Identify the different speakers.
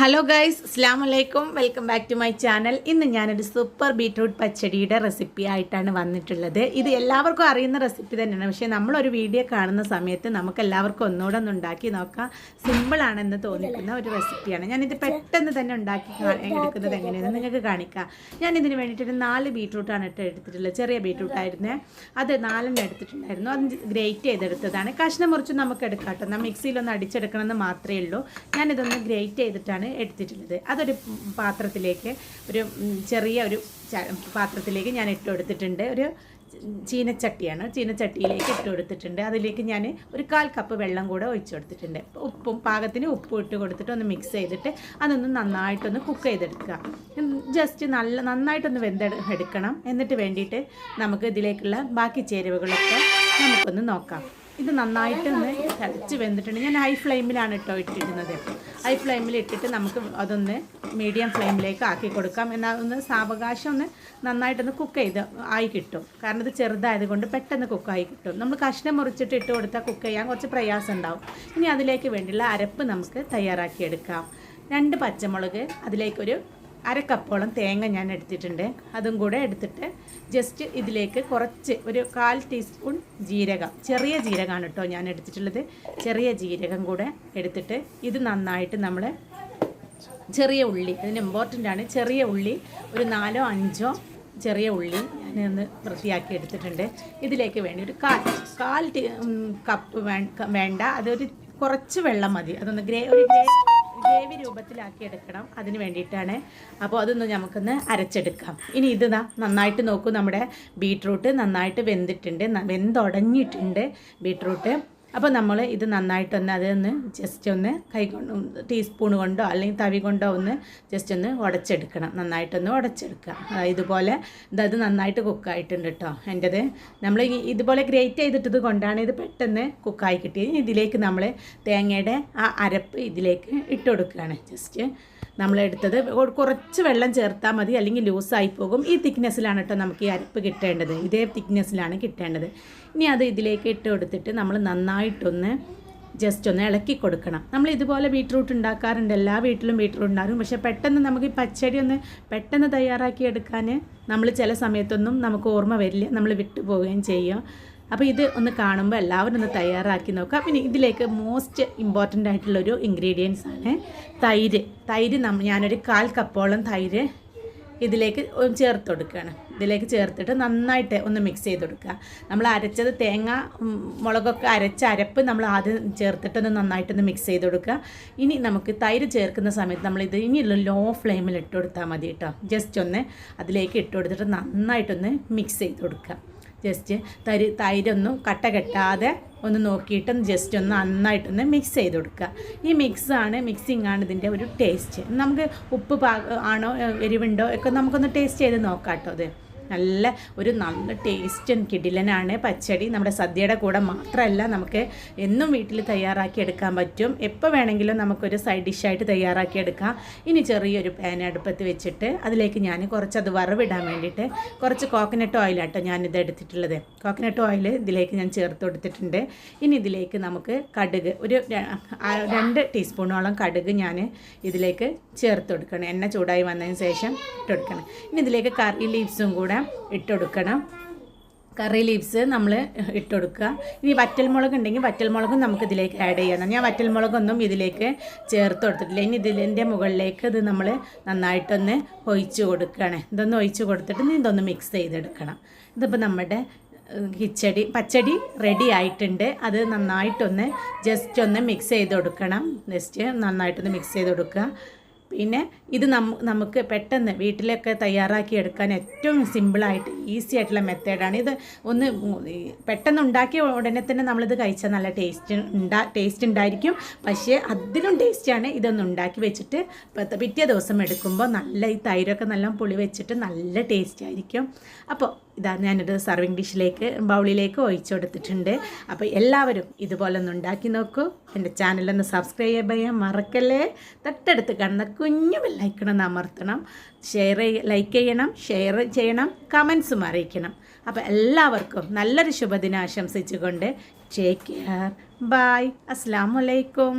Speaker 1: Hello guys അസ്ലാം വലൈക്കും welcome back to my channel ഇന്ന് ഞാനൊരു സൂപ്പർ ബീറ്റ്റൂട്ട് പച്ചടിയുടെ റെസിപ്പി ആയിട്ടാണ് വന്നിട്ടുള്ളത്. ഇത് എല്ലാവർക്കും അറിയുന്ന റെസിപ്പി തന്നെയാണ്. പക്ഷേ നമ്മളൊരു വീഡിയോ കാണുന്ന സമയത്ത് നമുക്ക് എല്ലാവർക്കും ഒന്നുകൂടെ ഒന്ന് ഉണ്ടാക്കി നോക്കാം. സിമ്പിളാണെന്ന് തോന്നിക്കുന്ന ഒരു റെസിപ്പിയാണ് ഞാനിത് പെട്ടെന്ന് തന്നെ ഉണ്ടാക്കി എടുക്കുന്നത് എങ്ങനെയാണെന്ന് നിങ്ങൾക്ക് കാണിക്കാം. ഞാൻ ഇതിന് വേണ്ടിയിട്ടൊരു നാല് ബീറ്റ്റൂട്ടാണ് ഇട്ട് എടുത്തിട്ടുള്ളത്. ചെറിയ ബീറ്റ്റൂട്ടായിരുന്നേ അത് നാലെണ്ണം എടുത്തിട്ടുണ്ടായിരുന്നു. അത് ഗ്രേറ്റ് ചെയ്തെടുത്തതാണ്. കഷ്ണം മുറിച്ച് നമുക്ക് എടുക്കാം കേട്ടോ മിക്സിയിലൊന്ന് അടിച്ചെടുക്കണമെന്ന് മാത്രമേ ഉള്ളൂ. ഞാനിതൊന്ന് ഗ്രേറ്റ് ചെയ്തിട്ടാണ് എടുത്തിട്ടുള്ളത്. അതൊരു പാത്രത്തിലേക്ക് ഒരു ചെറിയ ഒരു പാത്രത്തിലേക്ക് ഞാൻ ഇട്ട് കൊടുത്തിട്ടുണ്ട്. ഒരു ചീനച്ചട്ടിയാണ്. ചീനച്ചട്ടിയിലേക്ക് ഇട്ട് കൊടുത്തിട്ടുണ്ട്. അതിലേക്ക് ഞാൻ ഒരു കാൽ കപ്പ് വെള്ളം കൂടെ ഒഴിച്ചു കൊടുത്തിട്ടുണ്ട്. ഉപ്പും പാകത്തിന് ഉപ്പും ഇട്ട് കൊടുത്തിട്ട് ഒന്ന് മിക്സ് ചെയ്തിട്ട് അതൊന്ന് നന്നായിട്ടൊന്ന് കുക്ക് ചെയ്തെടുക്കുക. ജസ്റ്റ് നല്ല നന്നായിട്ടൊന്ന് വെന്ത എടുക്കണം. എന്നിട്ട് വേണ്ടിയിട്ട് നമുക്ക് ഇതിലേക്കുള്ള ബാക്കി ചേരുവകളൊക്കെ നമുക്കൊന്ന് നോക്കാം. ഇത് നന്നായിട്ട് ഒന്ന് ചതച്ച് വെന്തിട്ടുണ്ട്. ഞാൻ ഹൈ ഫ്ലെയിമിലാണ് കേട്ടോ ഇട്ടിരുന്നത്. ഹൈ ഫ്ലെയിമിൽ ഇട്ടിട്ട് നമുക്ക് അതൊന്ന് മീഡിയം ഫ്ലെയിമിലേക്ക് ആക്കി കൊടുക്കാം. എന്നാൽ ഒന്ന് സാവകാശം ഒന്ന് നന്നായിട്ടൊന്ന് കുക്ക് ചെയ്ത് ആയി കിട്ടും. കാരണം ഇത് ചെറുതായത് കൊണ്ട് പെട്ടെന്ന് കുക്കായി കിട്ടും. നമ്മൾ കഷ്ണം മുറിച്ചിട്ട് ഇട്ട് കൊടുത്താൽ കുക്ക് ചെയ്യാൻ കുറച്ച് പ്രയാസം ഉണ്ടാവും. ഇനി അതിലേക്ക് വേണ്ടിയുള്ള അരപ്പ് നമുക്ക് തയ്യാറാക്കിയെടുക്കാം. രണ്ട് പച്ചമുളക് അതിലേക്കൊരു അര കപ്പോളം തേങ്ങ ഞാൻ എടുത്തിട്ടുണ്ട്. അതും കൂടെ എടുത്തിട്ട് ജസ്റ്റ് ഇതിലേക്ക് കുറച്ച് ഒരു കാൽ ടീസ്പൂൺ ജീരകം. ചെറിയ ജീരകമാണ് കേട്ടോ ഞാൻ എടുത്തിട്ടുള്ളത്. ചെറിയ ജീരകം കൂടെ എടുത്തിട്ട് ഇത് നന്നായിട്ട് നമ്മൾ ചെറിയ ഉള്ളി അതിന് ഇമ്പോർട്ടന്റ് ആണ്. ചെറിയ ഉള്ളി ഒരു നാലോ അഞ്ചോ ചെറിയ ഉള്ളി ഞാൻ ഞാനൊന്ന് വൃത്തിയാക്കി എടുത്തിട്ടുണ്ട്. ഇതിലേക്ക് വേണ്ടി ഒരു കാൽ കാൽ കപ്പ് വേണ്ട. അതൊരു കുറച്ച് വെള്ളം മതി. അതൊന്ന് ഗ്രേ ഒരു ഗ്രേ ഗ്രേവി എടുക്കണം അതിന് വേണ്ടിയിട്ടാണ്. അപ്പോൾ അതൊന്ന് നമുക്കൊന്ന് അരച്ചെടുക്കാം. ഇനി ഇത് നന്നായിട്ട് നോക്കൂ. നമ്മുടെ ബീട്രൂട്ട് നന്നായിട്ട് വെന്തിട്ടുണ്ട്. വെന്തുടങ്ങിയിട്ടുണ്ട് ബീട്രൂട്ട്. അപ്പോൾ നമ്മൾ ഇത് നന്നായിട്ടൊന്ന് അതൊന്ന് ജസ്റ്റ് ഒന്ന് കൈ കൊണ്ട് ടീസ്പൂൺ കൊണ്ടോ അല്ലെങ്കിൽ തവി കൊണ്ടോ ഒന്ന് ജസ്റ്റ് ഒന്ന് ഉടച്ചെടുക്കണം. നന്നായിട്ടൊന്ന് ഉടച്ചെടുക്കുക. ഇതുപോലെ ഇത് നന്നായിട്ട് കുക്കായിട്ടുണ്ട് കേട്ടോ എന്റെത് നമ്മൾ ഇതുപോലെ ഗ്രേറ്റ് ചെയ്തിട്ടത് കൊണ്ടാണ് ഇത് പെട്ടെന്ന് കുക്കായി കിട്ടിയത്. ഇതിലേക്ക് നമ്മൾ തേങ്ങയുടെ ആ അരപ്പ് ഇതിലേക്ക് ഇട്ട് കൊടുക്കുകയാണ്. ജസ്റ്റ് നമ്മളെടുത്തത്. കുറച്ച് വെള്ളം ചേർത്താൽ മതി അല്ലെങ്കിൽ ലൂസായി പോകും. ഈ തിക്നെസ്സിലാണ് കേട്ടോ നമുക്ക് ഈ അരപ്പ് കിട്ടേണ്ടത്. ഇതേ തിക്നെസ്സിലാണ് കിട്ടേണ്ടത്. ഇനി അത് ഇതിലേക്ക് ഇട്ട് കൊടുത്തിട്ട് നമ്മൾ നന്നായിട്ടൊന്ന് ജസ്റ്റ് ഒന്ന് ഇളക്കി കൊടുക്കണം. നമ്മൾ ഇതുപോലെ ബീട്രൂട്ട് ഉണ്ടാക്കാറുണ്ട്. എല്ലാ വീട്ടിലും ബീട്രൂട്ട് ഉണ്ടാകും പക്ഷേ പെട്ടെന്ന് നമുക്ക് ഈ പച്ചടി ഒന്ന് പെട്ടെന്ന് തയ്യാറാക്കി എടുക്കാൻ നമ്മൾ ചില സമയത്തൊന്നും നമുക്ക് ഓർമ്മ വരില്ല. നമ്മൾ വിട്ടു പോവുകയും ചെയ്യും. അപ്പോൾ ഇത് ഒന്ന് കാണുമ്പോൾ എല്ലാവരും ഒന്ന് തയ്യാറാക്കി നോക്കാം പിന്നെ ഇതിലേക്ക് മോസ്റ്റ് ഇമ്പോർട്ടന്റ് ആയിട്ടുള്ളൊരു ഇൻഗ്രീഡിയൻസ് ആണ്. തൈര്. തൈര് നമ്മ ഞാനൊരു കാൽ കപ്പോളം തൈര് ഇതിലേക്ക് ചേർത്ത് കൊടുക്കുകയാണ് ഇതിലേക്ക് ചേർത്തിട്ട് നന്നായിട്ട് ഒന്ന് മിക്സ് ചെയ്ത് കൊടുക്കുക നമ്മൾ അരച്ചത് തേങ്ങ മുളകൊക്കെ അരച്ച അരപ്പ് നമ്മൾ ആദ്യം ചേർത്തിട്ടൊന്ന് നന്നായിട്ടൊന്ന് മിക്സ് ചെയ്ത് കൊടുക്കുക ഇനി നമുക്ക് തൈര് ചേർക്കുന്ന സമയത്ത് നമ്മൾ ഇത് ലോ ഫ്ലെയിമിൽ ഇട്ട് കൊടുത്താൽ മതി കേട്ടോ ജസ്റ്റ് ഒന്ന് അതിലേക്ക് ഇട്ട് കൊടുത്തിട്ട് നന്നായിട്ടൊന്ന് മിക്സ് ചെയ്ത് കൊടുക്കുക ജസ്റ്റ് തരി തൈരൊന്നും കട്ട കെട്ടാതെ ഒന്ന് നോക്കിയിട്ട് ജസ്റ്റ് ഒന്ന് നന്നായിട്ടൊന്ന് മിക്സ് ചെയ്ത് കൊടുക്കുക. ഈ മിക്സാണ് മിക്സിംഗ് ആണ് ഇതിന്റെ ഒരു ടേസ്റ്റ് നമുക്ക് ഉപ്പ് പാ ആണോ എരിവുണ്ടോ ഒക്കെ നമുക്കൊന്ന് ടേസ്റ്റ് ചെയ്ത് നോക്കാം കേട്ടോ അത് നല്ല ഒരു നല്ല ടേസ്റ്റ് കിടിലനാണ് പച്ചടി. നമ്മുടെ സദ്യയുടെ കൂടെ മാത്രമല്ല നമുക്ക് എന്നും വീട്ടിൽ തയ്യാറാക്കി എടുക്കാൻ പറ്റും. എപ്പോൾ വേണമെങ്കിലും നമുക്കൊരു സൈഡ് ഡിഷായിട്ട് തയ്യാറാക്കി എടുക്കാം. ഇനി ചെറിയൊരു പാൻ അടുപ്പത്ത് വെച്ചിട്ട് അതിലേക്ക് ഞാൻ കുറച്ച് അത് വറവിടാൻ വേണ്ടിയിട്ട് കുറച്ച് കോക്കനട്ട് ഓയിലാട്ടോ ഞാനിത് എടുത്തിട്ടുള്ളത്. കോക്കനട്ട് ഓയിൽ ഇതിലേക്ക് ഞാൻ ചേർത്ത് കൊടുത്തിട്ടുണ്ട്. ഇനി ഇതിലേക്ക് നമുക്ക് കടുക് ഒരു രണ്ട് ടീസ്പൂണോളം കടുക് ഞാൻ ഇതിലേക്ക് ചേർത്ത് കൊടുക്കണം. എണ്ണ ചൂടായി വന്നതിന് ശേഷം ഇട്ട് കൊടുക്കണം. ഇനി ഇതിലേക്ക് കറി ലീവ്സും കൂടെ ഇട്ട് കൊടുക്കണം കറി ലീവ്സ് നമ്മൾ ഇട്ട് കൊടുക്കുക ഇനി വറ്റൽമുളക് ഉണ്ടെങ്കിൽ വറ്റൽമുളകും നമുക്ക് ഇതിലേക്ക് ആഡ് ചെയ്യണം ഞാൻ വറ്റൽമുളകൊന്നും ഇതിലേക്ക് ചേർത്ത് കൊടുത്തിട്ടില്ല. ഇനി ഇതിന്റെ മുകളിലേക്ക് ഇത് നമ്മൾ നന്നായിട്ടൊന്ന് ഒഴിച്ച് കൊടുക്കണേ ഇതൊന്ന് ഒഴിച്ച് കൊടുത്തിട്ട് ഇതൊന്ന് മിക്സ് ചെയ്തെടുക്കണം. ഇതിപ്പോൾ നമ്മുടെ കിച്ചടി പച്ചടി റെഡി ആയിട്ടുണ്ട്. അത് നന്നായിട്ടൊന്ന് ജസ്റ്റ് ഒന്ന് മിക്സ് ചെയ്ത് കൊടുക്കണം ജസ്റ്റ് നന്നായിട്ടൊന്ന് മിക്സ് ചെയ്ത് കൊടുക്കുക പിന്നെ ഇത് നമുക്ക് പെട്ടെന്ന് വീട്ടിലൊക്കെ തയ്യാറാക്കി എടുക്കാൻ ഏറ്റവും സിമ്പിളായിട്ട് ഈസി ആയിട്ടുള്ള മെത്തേഡാണ്. ഇത് ഒന്ന് പെട്ടെന്ന് ഉണ്ടാക്കിയ ഉടനെ തന്നെ നമ്മളിത് കഴിച്ചാൽ നല്ല ടേസ്റ്റ് ഉണ്ടാ ടേസ്റ്റ് ഉണ്ടായിരിക്കും. പക്ഷേ അതിലും ടേസ്റ്റാണ് ഇതൊന്ന് ഉണ്ടാക്കി വെച്ചിട്ട് പിറ്റേ ദിവസം എടുക്കുമ്പോൾ നല്ല ഈ തൈരൊക്കെ നല്ല പുളി വെച്ചിട്ട് നല്ല ടേസ്റ്റ് ആയിരിക്കും. അപ്പോൾ ഇതാ ഞാനൊരു സർവിങ് ഡിഷിലേക്ക് ബൗളിലേക്ക് ഒഴിച്ചു കൊടുത്തിട്ടുണ്ട്. അപ്പോൾ എല്ലാവരും ഇതുപോലെ ഒന്ന് ഉണ്ടാക്കി നോക്കൂ. എന്റെ ചാനലൊന്ന് സബ്സ്ക്രൈബ് ചെയ്യാൻ മറക്കല്ലേ? തൊട്ടടുത്ത് കാണുന്ന കുഞ്ഞു ബെല്ലൈക്കണം അമർത്തണം ഷെയർ ലൈക്ക് ചെയ്യണം ഷെയർ ചെയ്യണം കമൻസും അറിയിക്കണം. അപ്പോൾ എല്ലാവർക്കും നല്ലൊരു ശുഭദിനം ആശംസിച്ചുകൊണ്ട് ടേക്ക് കെയർ ബായ് അസ്സാം വലൈക്കും